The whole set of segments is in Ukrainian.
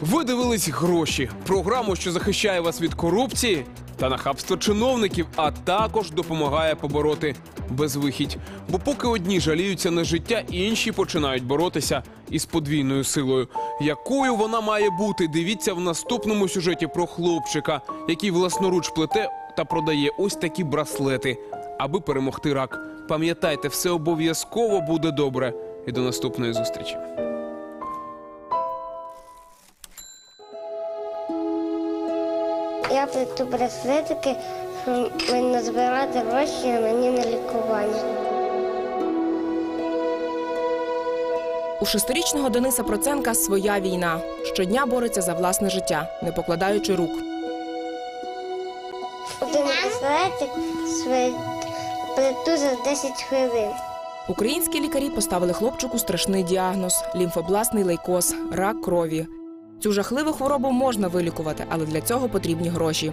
Ви дивились гроші, програму, що захищає вас від корупції та нахабства чиновників, а також допомагає побороти безвихідь. Бо поки одні жаліються на життя, інші починають боротися із подвійною силою. Якою вона має бути? Дивіться в наступному сюжеті про хлопчика, який власноруч плете та продає ось такі браслети, аби перемогти рак. Пам'ятайте, все обов'язково буде добре. І до наступної зустрічі. Я плету браслетики, щоб назбирати гроші мені на лікування. У шестирічного Дениса Проценка своя війна. Щодня бореться за власне життя, не покладаючи рук. Один браслетик плету за 10 хвилин. Українські лікарі поставили хлопчику страшний діагноз лімфобластний лейкоз, рак крові. Цю жахливу хворобу можна вилікувати, але для цього потрібні гроші.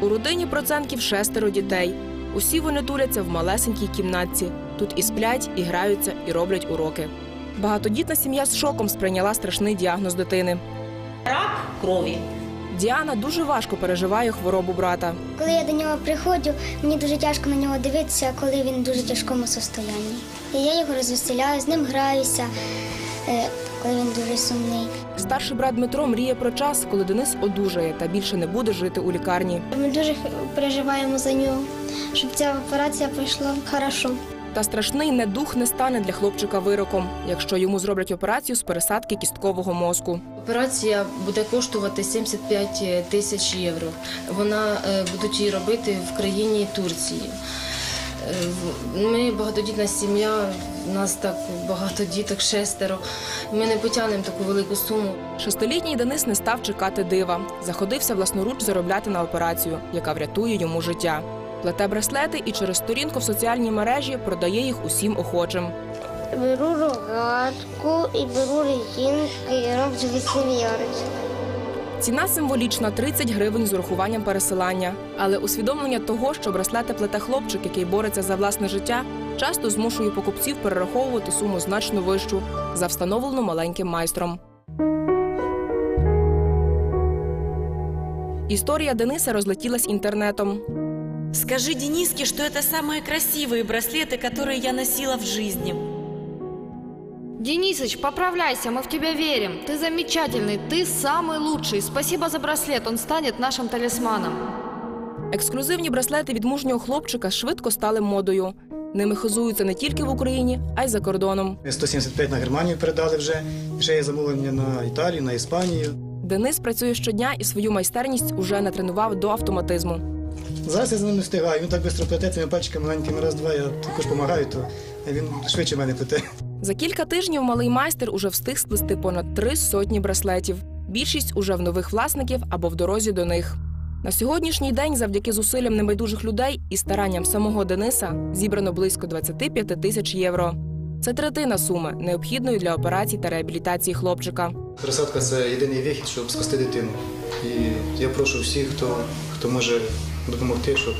У родині проценків шестеро дітей. Усі вони туляться в малесенькій кімнатці. Тут і сплять, і граються, і роблять уроки. Багатодітна сім'я з шоком сприйняла страшний діагноз дитини. рак крові. Діана дуже важко переживає хворобу брата. Коли я до нього приходжу, мені дуже тяжко на нього дивитися, коли він в дуже тяжкому состоянні. І я його розвеселяю, з ним граюся, е, коли він дуже сумний. Старший брат Дмитро мріє про час, коли Денис одужає та більше не буде жити у лікарні. Ми дуже переживаємо за нього, щоб ця операція пройшла хорошо. Та страшний недух не стане для хлопчика вироком, якщо йому зроблять операцію з пересадки кісткового мозку. Операція буде коштувати 75 тисяч євро. Вона е, будуть її робити в країні Турції. Е, Ми багатодітна сім'я, у нас так багато діток, шестеро. Ми не потягнемо таку велику суму. Шестилітній Денис не став чекати дива. Заходився власноруч заробляти на операцію, яка врятує йому життя. Плете браслети і через сторінку в соціальній мережі продає їх усім охочим. Беру рогатку і беру резинки і роблю веселі ярочки. Ціна символічна 30 гривень з урахуванням пересилання. Але усвідомлення того, що браслети плете хлопчик, який бореться за власне життя, часто змушує покупців перераховувати суму значно вищу за встановлену маленьким майстром. Історія Дениса розлетілась інтернетом. Скажи Дениске, что это самые красивые браслеты, которые я носила в жизни. Денисыч, поправляйся, мы в тебя верим. Ты замечательный, ты самый лучший. Спасибо за браслет, он станет нашим талисманом. Ексклюзивні браслети від мужнього хлопчика швидко стали модою. Ними хизуються не тільки в Україні, а й за кордоном. 175 на Германію передали вже. Ще є замовлення на Італію, на Іспанію. Денис працює щодня і свою майстерність уже натренував до автоматизму. Зараз я за ним не встигаю. Він так швидко плете цими пальчиками маленькими раз-два. Я також допомагаю, то він швидше мене плете. За кілька тижнів малий майстер уже встиг сплести понад три сотні браслетів. Більшість уже в нових власників або в дорозі до них. На сьогоднішній день, завдяки зусиллям небайдужих людей і старанням самого Дениса, зібрано близько 25 тисяч євро. Це третина суми, необхідної для операцій та реабілітації хлопчика. Пересадка це єдиний вихід, щоб спасти дитину. І я прошу всіх, хто, хто може допомогти, щоб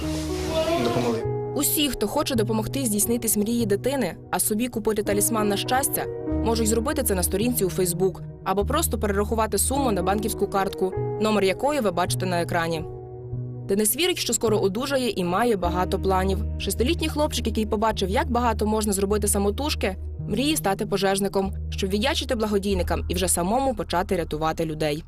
допомогли. Усі, хто хоче допомогти здійснитись мрії дитини, а собі купити талісман на щастя, можуть зробити це на сторінці у Фейсбук або просто перерахувати суму на банківську картку, номер якої ви бачите на екрані. Денис вірить, що скоро одужає і має багато планів. Шестилітній хлопчик, який побачив, як багато можна зробити самотужки, мріє стати пожежником, щоб віддячити благодійникам і вже самому почати рятувати людей.